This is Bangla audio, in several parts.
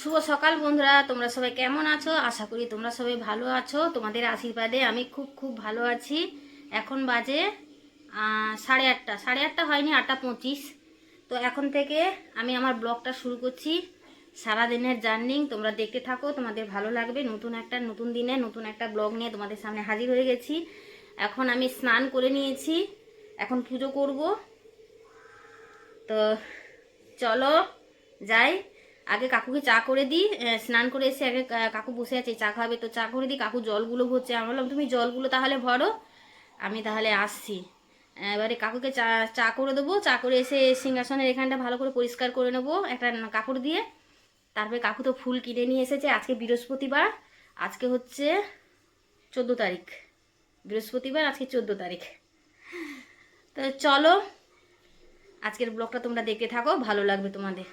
শুভ সকাল বন্ধুরা, তোমরা সবাই কেমন আছো? আশা করি তোমরা সবাই ভালো আছো। তোমাদের আশীর্বাদে আমি খুব খুব ভালো আছি। এখন বাজে সাড়ে আটটা। সাড়ে আটটা হয়নি, আটটা পঁচিশ। তো এখন থেকে আমি আমার ব্লগটা শুরু করছি। সারাদিনের জার্নিং, তোমরা দেখতে থাকো, তোমাদের ভালো লাগবে। নতুন একটা, নতুন দিনে, নতুন একটা ব্লগ নিয়ে তোমাদের সামনে হাজির হয়ে গেছি। এখন আমি স্নান করে নিয়েছি। এখন পুজো করব। তো চলো, যাই। আগে কাকুকে চা করে দিই স্নান করে এসে আগে কাকু বসে আছে, চা খাবে, তো চা করে দিই, কাকু জলগুলো ভরছে। আমি বললাম, তুমি জলগুলো তাহলে ভরো, আমি তাহলে আসছি। এবারে কাকুকে চা চা করে দেবো, চা করে এসে সিংহাসনের এখানটা ভালো করে পরিষ্কার করে নেব, একটা কাপড় দিয়ে। তারপরে কাকু তো ফুল কিনে নিয়ে এসেছে, আজকে বৃহস্পতিবার, আজকে হচ্ছে চোদ্দ তারিখ। বৃহস্পতিবার, আজকে চোদ্দ তারিখ। তো চলো, আজকের ব্লগটা তোমরা দেখতে থাকো, ভালো লাগবে তোমাদের।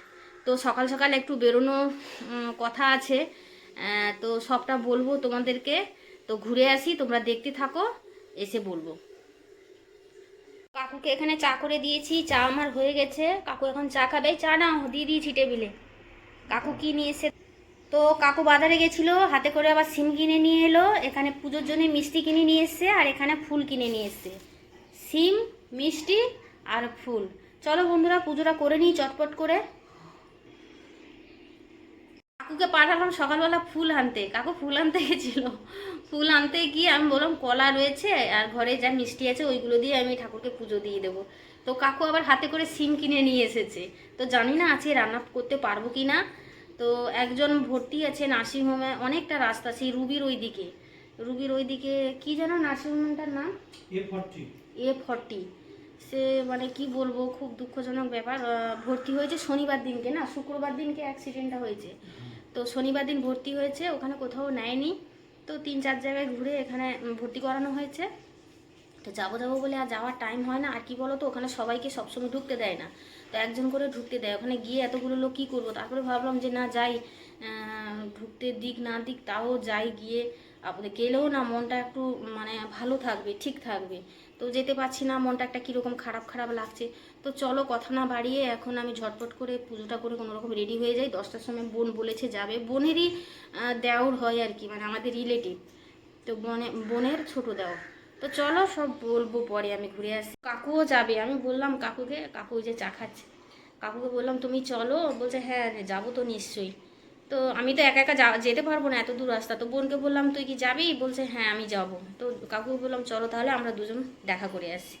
তো সকাল সকাল একটু বেরোনো কথা আছে। তো সবটা বলব তোমাদেরকে। তো ঘুরে আসি, তোমরা দেখতে থাকো, এসে বলব। কাকুকে এখানে চা করে দিয়েছি, চা আমার হয়ে গেছে। কাকু এখন চা খাবে। চা না দিয়ে দিয়েছি টেবিলে। কাকু কি নিয়ে এসে তো কাকু বাজারে গেছিল, হাতে করে আবার সিম কিনে নিয়ে এলো। এখানে পুজোর জন্য মিষ্টি কিনে নিয়ে এসছে, আর এখানে ফুল কিনে নিয়ে এসছে। সিম, মিষ্টি আর ফুল। চলো বন্ধুরা, পুজোটা করে নিই চটপট করে। কাকুকে পাঠালাম সকালবেলা ফুল আনতে। কাকু ফুল আনতে গেছিল। ফুল আনতে গিয়ে আমি বললাম কলা রয়েছে আর ঘরে যা মিষ্টি আছে ওইগুলো দিয়ে আমি ঠাকুরকে পুজো দিয়ে দেবো। তো কাকু আবার হাতে করে সিম কিনে নিয়ে এসেছে। তো জানি না আজকে রান্না করতে পারব কি না তো একজন ভর্তি আছে নার্সিংহোমে অনেকটা রাস্তা সেই রুবির ওই দিকে রুবির ওই দিকে কী যেন নার্সিংহোমটার নাম? এ ফর্টি এ ফর্টি সে মানে কি বলব খুব দুঃখজনক ব্যাপার। ভর্তি হয়েছে শনিবার দিনকে না শুক্রবার দিনকে অ্যাক্সিডেন্টটা হয়েছে। তো শনিবার দিন ভর্তি হয়েছে, ওখানে কোথাও নেয়নি। তো তিন চার জায়গায় ঘুরে এখানে ভর্তি করানো হয়েছে। তো যাব যাব বলে আর যাওয়ার টাইম হয় না। আর কি বলো তো ওখানে সবাইকে সবসময় ঢুকতে দেয় না। তো একজন করে ঢুকতে দেয়। ওখানে গিয়ে এতগুলো লোক কী করব? তারপরে ভাবলাম যে না যাই ঢুকতে দিক না দিক তাও যাই গিয়ে। আপনাদের গেলেও না মনটা একটু মানে ভালো থাকবে, ঠিক থাকবে। তো যেতে পারছি না, মনটা একটা কীরকম খারাপ খারাপ লাগছে। তো চলো কথা না বাড়িয়ে এখন আমি ঝটপট করে পুজোটা করে কোনো রকম রেডি হয়ে যাই। দশটার সময় বোন বলেছে যাবে। বোনেরই দেওর হয় আর কি মানে আমাদের রিলেটিভ তো বনে, বোনের ছোট দেওয়া তো চলো সব বলব পরে, আমি ঘুরে আসি। কাকুও যাবে। আমি বললাম কাকুকে, কাকু যে চা খাচ্ছে। কাকুকে বললাম, তুমি চলো? বলছে হ্যাঁ যাব তো নিশ্চয়ই। তো আমি তো একা একা যেতে পারব না, এত দূর রাস্তা। তো বোনকে বললাম, তুই কি যাবি? বলছে হ্যাঁ আমি যাব। তো কাকুকে বললাম, চলো তাহলে আমরা দুজন দেখা করে আসি।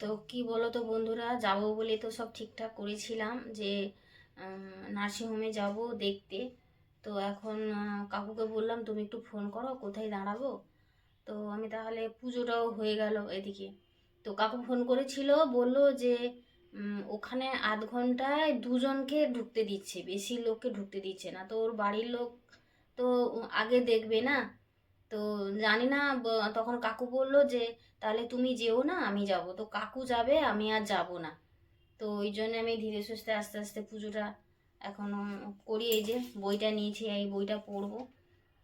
তো কি বলো তো বন্ধুরা, যাব বলে তো সব ঠিকঠাক করেছিলাম যে নার্সিংহোমে যাব দেখতে। তো এখন কাকুকে বললাম, তুমি একটু ফোন করো, কোথায় দাঁড়াবো? তো আমি তাহলে পুজোটাও হয়ে গেল এদিকে। তো কাকু ফোন করেছিল, বলল যে ওখানে আধ ঘন্টায় দুজনকে ঢুকতে দিচ্ছে, বেশি লোককে ঢুকতে দিচ্ছে না। তো ওর বাড়ির লোক তো আগে দেখবে না? তো জানি না তখন কাকু বলল যে, তাহলে তুমি যেও না, আমি যাব। তো কাকু যাবে, আমি আর যাব না। তো ওই জন্য আমি ধীরে সুস্থে আস্তে আস্তে পুজোটা এখনও করি। এই যে বইটা নিয়েছি, এই বইটা পড়ব।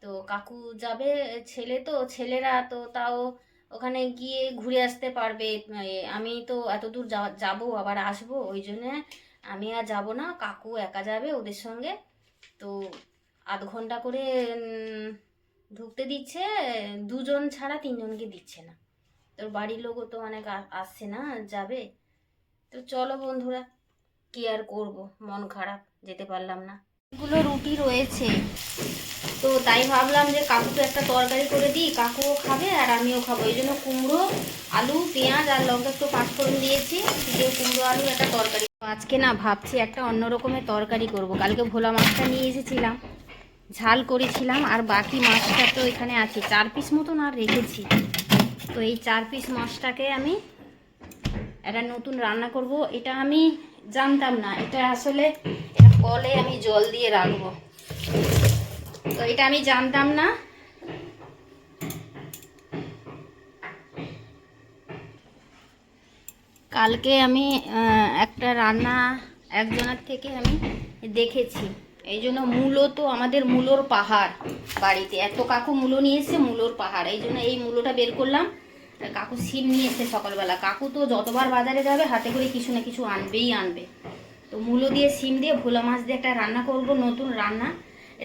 তো কাকু যাবে, ছেলে তো, ছেলেরা তো তাও ওখানে গিয়ে ঘুরে আসতে পারবে। আমি তো এত দূর যাব, আবার আসব, ওই জন্যে আমি আর যাব না। কাকু একা যাবে ওদের সঙ্গে। তো আধ ঘণ্টা করে ঢুকতে দিচ্ছে, দুজন ছাড়া তিনজনকে দিচ্ছে না। তোর বাড়ির লোকও তো অনেক আসছে না, যাবে। তো চলো বন্ধুরা, কি আর করব? মন খারাপ, যেতে পারলাম না। এগুলো রুটি রয়েছে। তো তাই ভাবলাম যে কাকুকে একটা তরকারি করে দিই। কাকুও খাবে আর আমিও খাব। এই জন্য কুমড়ো, আলু, পেঁয়াজ আর লঙ্কা একটু পাঁচফোড়ন দিয়েছি। দিয়ে কুমড়ো, আলু একটা তরকারি। আজকে না ভাবছি একটা অন্য রকমের তরকারি করব। কালকে ভোলা মাছটা নিয়ে এসেছিলাম। ঝাল করেছিলাম, আর বাকি মাছটা তো এখানে আছে। চার পিস মতন আর রেখেছি। তো এই চার পিস মাছটাকে আমি একটা নতুন রান্না করব। এটা আমি জানতাম না। এটা আসলে কলে আমি জল দিয়ে রাখব তো এটা আমি জানতাম না। কালকে আমি একটা রান্না একজনের থেকে আমি দেখেছি। এই জন্য মূলো তো আমাদের মূলোর পাহাড় বাড়িতে। এত কাকু মূলো নিয়ে এসছে মূলোর পাহাড়। এই জন্য এই মূলোটা বের করলাম। আর কাকু সিম নিয়ে এসছে সকালবেলা। কাকু তো যতবার বাজারে যাবে হাতে করে কিছু না কিছু আনবেই আনবে। তো মূলো দিয়ে সিম দিয়ে ভোলা মাছ দিয়ে একটা রান্না করব নতুন রান্না।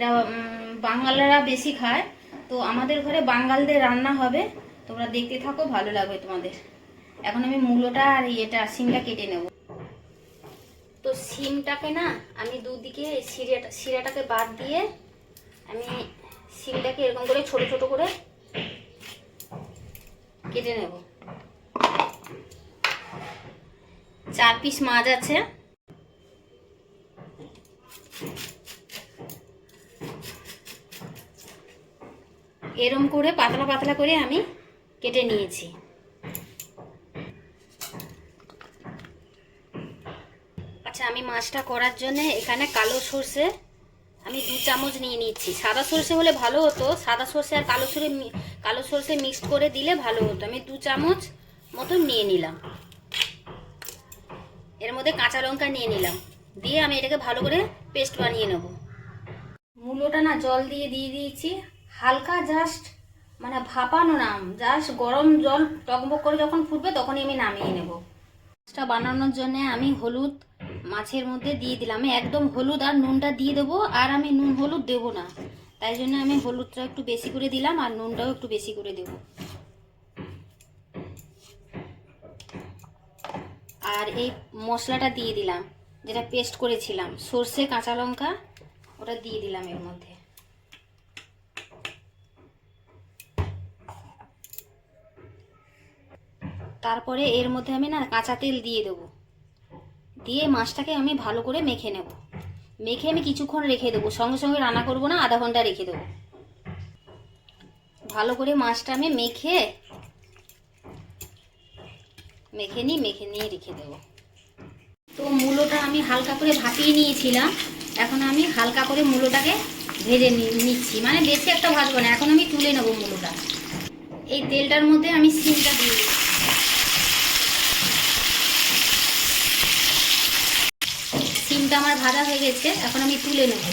উম, বাঙালিরা বেশি খায়। তো আমাদের ঘরে বাঙালদের রান্না হবে। তোমরা দেখতে থাকো ভালো লাগবে তোমাদের। এখন আমি মূলোটা আর ইয়েটা সিমটা কেটে নেব। তো সিমটাকে না আমি দুদিকে শিরাটা শিরাটাকে বাদ দিয়ে আমি সিমটাকে এরকম করে ছোট ছোট করে কেটে নেব। চার পিস মাছ আছে। এরম করে পাতলা পাতলা করে আমি কেটে নিয়েছি। আচ্ছা আমি মাছটা করার জন্য এখানে কালো সর্ষে আমি দু চামচ নিয়ে নিচ্ছি। সাদা সর্ষে হলে ভালো হতো, সাদা সর্ষে আর কালো সর্ষে কালো সর্ষে মিক্সড করে দিলে ভালো হতো। আমি দু চামচ মতন নিয়ে নিলাম। এর মধ্যে কাঁচা লঙ্কা নিয়ে নিলাম। দিয়ে আমি এটাকে ভালো করে পেস্ট বানিয়ে নেব। মূলোটা না জল দিয়ে দিয়ে দিয়েছি। হালকা জাস্ট মানে ভাপানো না জাস্ট গরম জল টকবক করে যখন ফুটবে তখনই আমি নামিয়ে নেব। মাছটা বানানোর জন্য আমি হলুদ মাছের মধ্যে দিয়ে দিলাম। আমি একদম হলুদ আর নুনটা দিয়ে দেবো, আর আমি নুন হলুদ দেবো না। তাই জন্য আমি হলুদটা একটু বেশি করে দিলাম, আর নুনটাও একটু বেশি করে দেবো। আর এই মশলাটা দিয়ে দিলাম, যেটা পেস্ট করেছিলাম। সর্ষে, কাঁচা লঙ্কা, ওটা দিয়ে দিলাম এর মধ্যে। তারপরে এর মধ্যে আমি না কাঁচা তেল দিয়ে দেবো। দিয়ে মাছটাকে আমি ভালো করে মেখে নেব। মেখে আমি কিছুক্ষণ রেখে দেবো। সঙ্গে সঙ্গে রান্না করব না, আধা ঘণ্টা রেখে দেবো। ভালো করে মাছটা আমি মেখে মেখে নিই মেখে নিয়ে রেখে দেবো। তো মূলোটা আমি হালকা করে ভাপিয়ে নিয়েছিলাম। এখন আমি হালকা করে মূলোটাকে ভেজে নিচ্ছি। মানে বেশি একটা ভাজবো না। এখন আমি তুলে নেব মূলোটা। এই তেলটার মধ্যে আমি সিমটা দিয়ে দিই সিমটা আমার ভাজা হয়ে গেছে, এখন আমি তুলে নেব।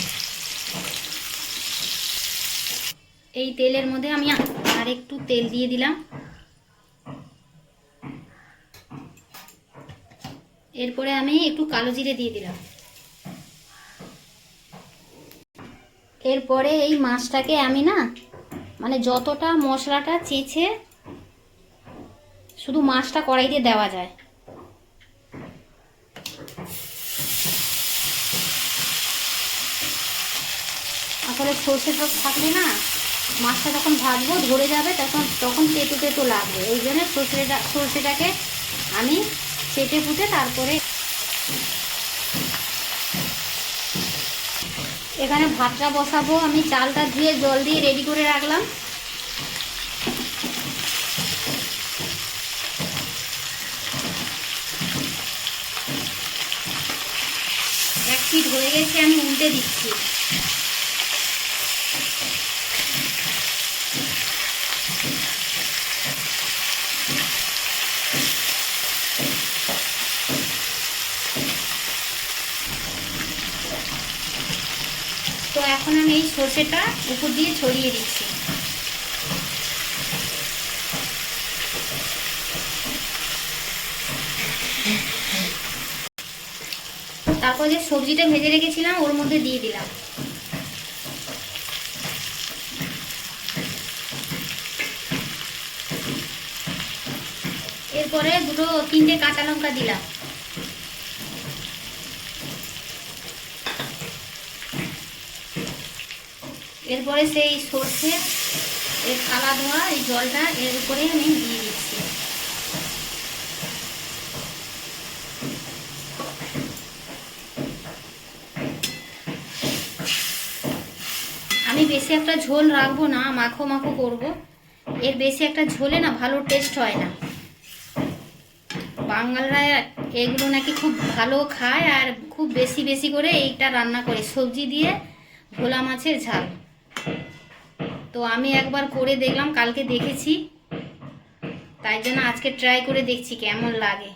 এই তেলের মধ্যে আমি আর একটু তেল দিয়ে দিলাম। এরপরে আমি একটু কালো জিরে দিয়ে দিলাম। এরপরে এই মাছটাকে আমি না মানে যতটা মশলাটা চেঁচে শুধু মাছটা কড়াইতে দেওয়া যায়। আসলে সর্ষেটা থাকলে না, মাছটা যখন ভাজবো, ধরে যাবে, তখন তখন তেতো তেতো লাগবে। ওই জন্য সর্ষেটা সর্ষেটাকে আমি চেটে ফুটে তারপরে এখানে ভাতটা বসাবো। আমি চালটা ধুয়ে জল দিয়ে রেডি করে রাখলাম। এক পিঠ হয়ে গেছে, আমি উল্টে দিচ্ছি। তো এখন আমি এই সর্ষেটা উপর দিয়ে ছড়িয়ে দিচ্ছি। তারপর যে সবজিটা ভেজে রেখেছিলাম, ওর মধ্যে দিয়ে দিলাম। এরপরে দুটো, তিনটে কাঁচা লঙ্কা দিলাম। এরপরে সেই সর্ষে, এর থালা ধোয়া, এই জলটা এর উপরে আমি দিয়ে দিচ্ছি। আমি বেশি একটা ঝোল রাখব না, মাখো মাখো করব। এর বেশি একটা ঝোলে না ভালো টেস্ট হয় না। বাঙালরা এগুলো নাকি খুব ভালো খায় আর খুব বেশি বেশি করে এইটা রান্না করে। সবজি দিয়ে ভোলা মাছের ঝাল। তো আমি একবার করে দেখলাম, কালকে দেখেছি। তাই জন্য আজকে ট্রাই করে দেখছি কেমন লাগে।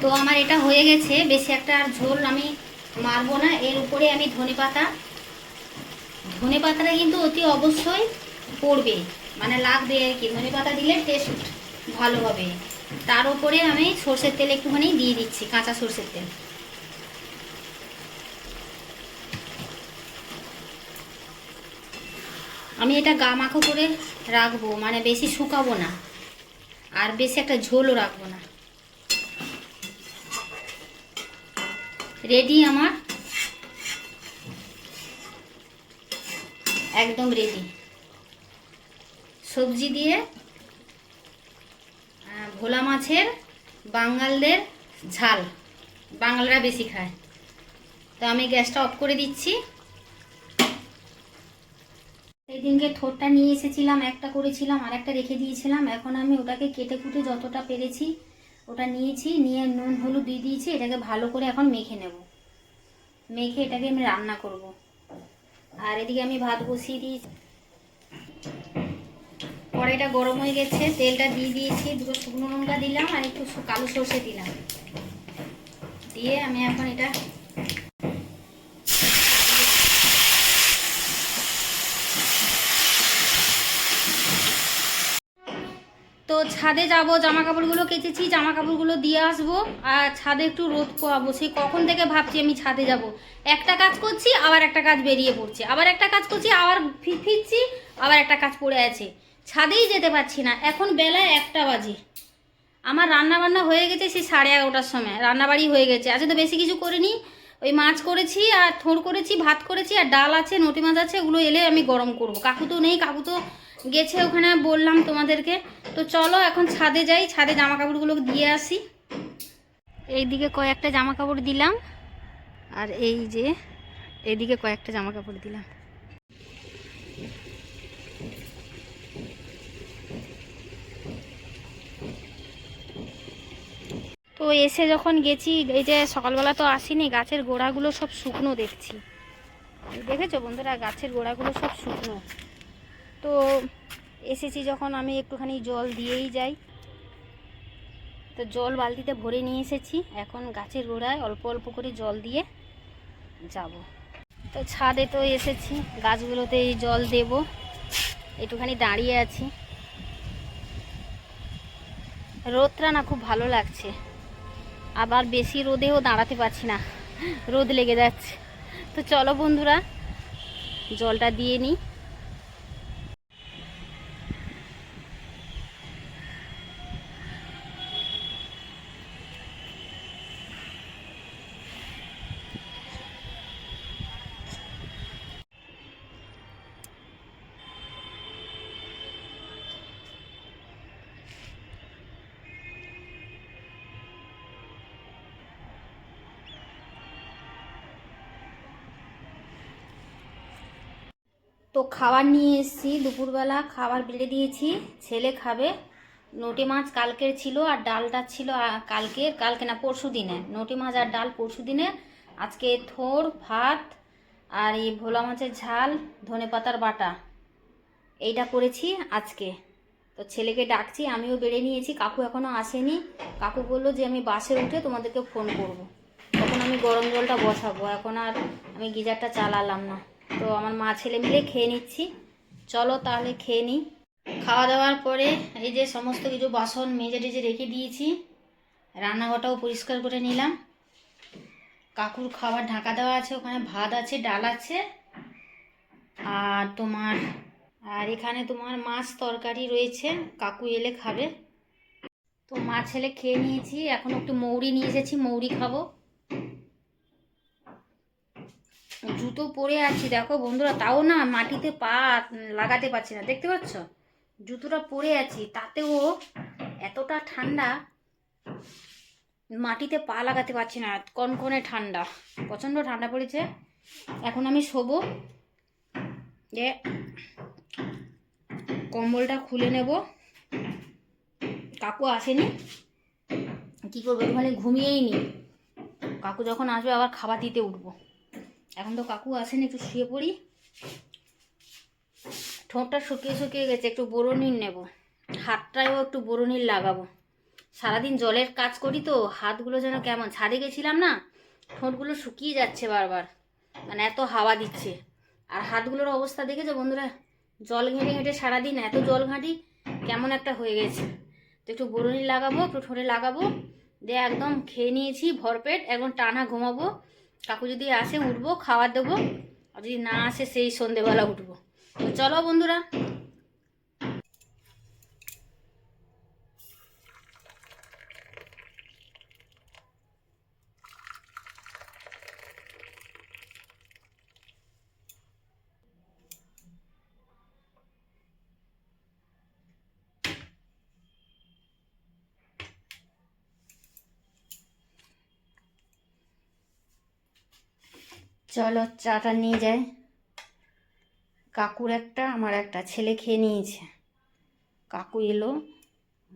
তো আমার এটা হয়ে গেছে, বেশি একটা আর ঝোল আমি মারবো না। এর উপরে আমি ধনে পাতা ধনে পাতাটা কিন্তু অতি অবশ্যই পড়বে। মানে লাগবে আর কি। ধনে পাতা দিলে টেস্ট ভালো হবে। তার উপরে আমি সর্ষের তেল একটুখানি দিয়ে দিচ্ছি, কাঁচা সর্ষের তেল। আমি এটা গা মাখো করে রাখব মানে বেশি শুকাবো না। আর বেশি একটা ঝোলও রাখব না। রেডি আমার? একদম রেডি সবজি দিয়ে ভোলা মাছের, বাঙালদের ঝাল। বাঙালরা বেশি খায়। তো আমি গ্যাসটা অফ করে দিচ্ছি। সেই দিনকে থোরটা নিয়ে এসেছিলাম, একটা করেছিলাম আর একটা রেখে দিয়েছিলাম। এখন আমি ওটাকে কেটে কুটে যতটা পেরেছি, ওটা নিয়েছি, নিয়ে নুন, হলুদ দিয়ে দিয়েছি, এটাকে ভালো করে এখন মেখে নেব। মেখে এটাকে আমি রান্না করব। আর এদিকে আমি ভাত বসিয়ে দিয়েছি। কড়াইটা গরম হয়ে গেছে, তেলটা দিয়ে দিয়েছি, দুটো শুকনো লঙ্কা দিলাম আর একটু কালো সর্ষে দিলাম। দিয়ে আমি এখন এটা ছাদে যাব জামা কাপড়গুলো কেচেছি জামা কাপড়গুলো দিয়ে আসব, আর ছাদে একটু রোদ পোয়াবো। সেই কখন থেকে ভাবছি আমি ছাদে যাব। একটা কাজ করছি, আবার একটা কাজ বেরিয়ে পড়ছে। আবার একটা কাজ করছি, আবার ফিরছি, আবার একটা কাজ পড়ে আছে। ছাদেই যেতে পারছি না। এখন বেলা একটা বাজে। আমার রান্না বান্না হয়ে গেছে সেই সাড়ে এগারোটার সময়। রান্নাবাড়ি হয়ে গেছে। আজকে তো বেশি কিছু করিনি। ওই মাছ করেছি, আর থোড় করেছি, ভাত করেছি, আর ডাল আছে, নটি মাছ আছে, ওগুলো এলে আমি গরম করব। কাকু তো নেই, কাকু তো গেছে ওখানে, বললাম তোমাদেরকে। তো চলো, এখন ছাদে যাই, ছাদে জামা কাপড়গুলো দিয়ে আসি। এইদিকে কয়েকটা জামা কাপড় দিলাম, আর এই যে এদিকে কয়েকটা জামা কাপড় দিলাম। তো এসে যখন গেছি, এই যে সকালবেলা তো আসিনি, গাছের গোড়াগুলো সব শুকনো দেখছি। দেখেছ বন্ধুরা, গাছের গোড়াগুলো সব শুকনো। তো এসেছি যখন আমি একটুখানি জল দিয়েই যাই। তো জল বালতিতে ভরে নিয়ে এসেছি। এখন গাছের গোড়ায় অল্প অল্প করে জল দিয়ে যাব। তো ছাদে তো এসেছি, গাছগুলোতে জল দেব। একটুখানি দাঁড়িয়ে আছি। রোদটা না খুব ভালো লাগছে। আবার বেশি রোদেও দাঁড়াতে পারছি না। রোদ লেগে যাচ্ছে। তো চলো বন্ধুরা, জলটা দিয়ে নিই। খাবার নিয়ে এসেছি। দুপুরবেলা খাবার বেড়ে দিয়েছি। ছেলে খাবে। নোটে মাছ কালকের ছিল আর ডালটা ছিল কালকে কালকে না পরশু দিনে। নোটে মাছ আর ডাল পরশু দিনে। আজকে থোর, ভাত আর এই ভোলা মাছের ঝাল, ধনে পাতার বাটা। এইটা করেছি আজকে। তো ছেলেকে ডাকছি, আমিও বেড়ে নিয়েছি। কাকু এখনও আসেনি। কাকু বলল যে আমি বাসে উঠে তোমাদেরকে ফোন করব। তখন আমি গরম জলটা বসাবো। এখন আর আমি গিজারটা চালালাম না। তো আমার মা ছেলে মিলে খেয়ে নিচ্ছি। চলো তাহলে খেয়ে নিই। খাওয়া দাওয়ার পরে এই যে সমস্ত কিছু বাসন মেজে টেজে রেখে দিয়েছি, রান্নাঘরটাও পরিষ্কার করে নিলাম। কাকুর খাবার ঢাকা দেওয়া আছে, ওখানে ভাত আছে, ডাল আছে। আর তোমার, আর এখানে তোমার মাছ তরকারি রয়েছে, কাকু এলে খাবে। তো মা ছেলে খেয়ে নিয়েছি, এখন একটু মৌরি নিয়ে এসেছি, মৌরি খাব। জুতো পরে আছি, দেখো বন্ধুরা, তাও না মাটিতে পা লাগাতে পারছি না, দেখতে পাচ্ছ? জুতোটা পরে আছি, তাতেও এতটা ঠান্ডা মাটিতে পা লাগাতে পারছি না, কনকনে ঠান্ডা, প্রচণ্ড ঠান্ডা পড়েছে। এখন আমি শোবো, যে কম্বলটা খুলে নেব। কাকু আসেনি, কি করব, একটুখানি ঘুমিয়েই নি। কাকু যখন আসবে, আবার খাবার দিতে উঠবো। এখন তো কাকু আসেনি, একটু শুয়ে পড়ি। ঠোঁটটা শুকিয়ে শুকিয়ে গেছে, একটু বোরোনির নেব। হাতটায়ও একটু বোরোনির লাগাবো। সারাদিন জলের কাজ করি তো, হাতগুলো যেন কেমন, ছাদে গেছিলাম না, ঠোঁটগুলো শুকিয়ে যাচ্ছে বারবার। মানে এত হাওয়া দিচ্ছে। আর হাতগুলোর অবস্থা দেখেছ বন্ধুরা? জল ঘেঁটে ঘেঁটে সারাদিন এত জল ঘাঁটি, কেমন একটা হয়ে গেছে। তো একটু বরুণি লাগাবো, একটু ঠোঁটে লাগাবো। দিয়ে একদম খেয়ে নিয়েছি ভরপেট, একদম টানা ঘুমাবো। কাকু যদি আসে উঠবো খাওয়া দেবো, আর যদি না আসে সেই সন্ধেবেলা উঠবো। চলো বন্ধুরা চলো চাটা নিয়ে যাই। কাকুর একটা, আমার একটা, ছেলে খেয়ে নিয়েছে। কাকু এলো।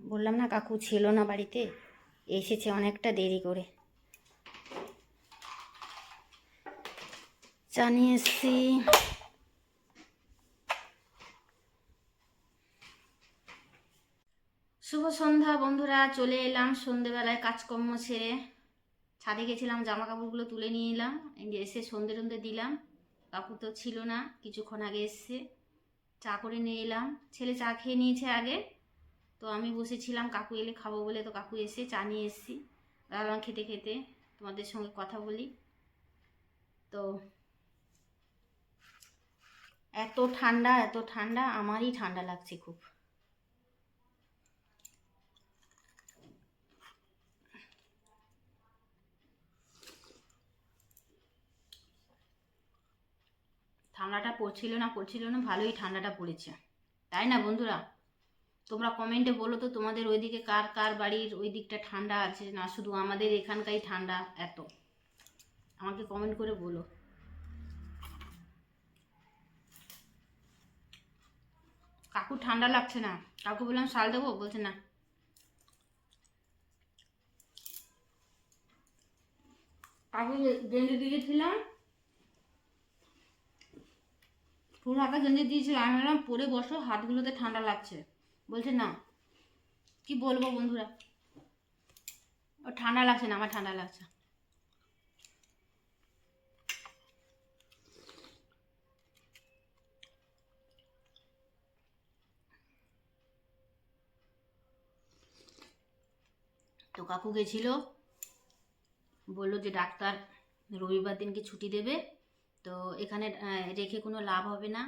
বললাম, না, কাকু ছিল না বাড়িতে। এসেছে অনেকটা দেরি করে। চা নিয়ে এসছি। শুভ সন্ধ্যা বন্ধুরা, চলে এলাম সন্ধেবেলায় কাজকর্ম সেরে। ছাদে গেছিলাম জামা কাপড়গুলো তুলে নিয়ে এলাম এসে সন্ধে টন্ধে দিলাম। কাকু তো ছিল না, কিছুক্ষণ আগে এসছে। চা করে নিয়ে এলাম। ছেলে চা খেয়ে নিয়েছে আগে। তো আমি বসেছিলাম, কাকু এলে খাব বলে তো কাকু এসে চা নিয়ে এসেছি। দাঁড়ালাম খেতে খেতে তোমাদের সঙ্গে কথা বলি। তো এত ঠান্ডা এত ঠান্ডা, আমারই ঠান্ডা লাগছে খুব। ঠান্ডাটা পড়ছিল না পড়ছিল না, ভালোই ঠান্ডাটা পড়েছে। তাই না বন্ধুরা? তোমরা কমেন্টে বলো তো তোমাদের ওইদিকে কার কার বাড়ির ওই দিকটা ঠান্ডা আছে না? শুধু আমাদের এখানকারই ঠান্ডা এত। আমাকে কমেন্ট করে বলো। কাকু ঠান্ডা লাগছে না? কাকু বললাম, শাল দেবো? বলছে, না। কাকু গেঞ্জি দিয়েছিলাম ফুল হাতা গেঞ্জি দিয়েছিলাম আমি বললাম পরে বসো, হাতগুলোতে ঠান্ডা লাগছে। বলছে, না। কি বলব বন্ধুরা? ও, ঠান্ডা লাগছে না, আমার ঠান্ডা লাগছে। তো কাকু গেছিল। বলল যে, ডাক্তার রবিবার দিনকে ছুটি দেবে। তো এখানে রেখে কোনো লাভ হবে না।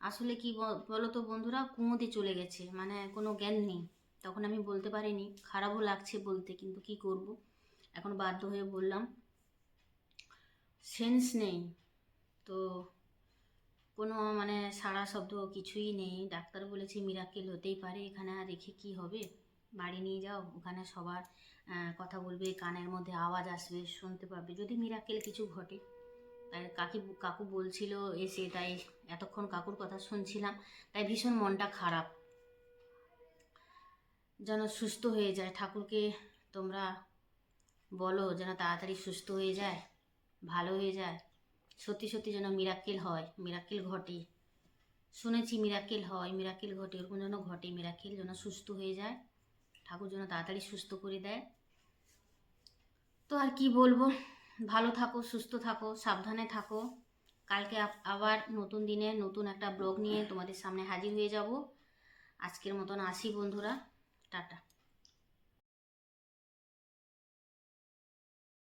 আসলে কি বলো তো বন্ধুরা কুমোতে চলে গেছে মানে কোনো জ্ঞান নেই। তখন আমি বলতে পারিনি, খারাপও লাগছে বলতে, কিন্তু কি করব? এখন বাধ্য হয়ে বললাম সেন্স নেই। তো কোনো মানে সাড়া শব্দ কিছুই নেই। ডাক্তার বলেছে মিরাকেল হতেই পারে, এখানে আর রেখে কি হবে? বাড়ি নিয়ে যাও, ওখানে সবার কথা বলবে, কানের মধ্যে আওয়াজ আসবে, শুনতে পাবে। যদি মিরাকেল কিছু ঘটে তাই কাকি কাকু বলছিল, এসে তাই এতক্ষণ কাকুর কথা শুনছিলাম, তাই ভীষণ মনটা খারাপ। যেন সুস্থ হয়ে যায়। ঠাকুরকে তোমরা বলো, যেন তাড়াতাড়ি সুস্থ হয়ে যায়, ভালো হয়ে যায়। সত্যি সত্যি যেন মিরাক্কেল হয় মিরাক্কেল ঘটে। শুনেছি মিরাক্কেল হয় মিরাক্কেল ঘটে, ওরকম যেন ঘটে মিরাক্কেল যেন সুস্থ হয়ে যায়। ঠাকুর যেন তাড়াতাড়ি সুস্থ করে দেয়। তো আর কি বলব? ভালো থাকো, সুস্থ থাকো, সাবধানে থাকো। কালকে আবার নতুন দিনে নতুন একটা ব্লগ নিয়ে তোমাদের সামনে হাজির হয়ে যাব। আজকের মতন আসি বন্ধুরা। টাটা।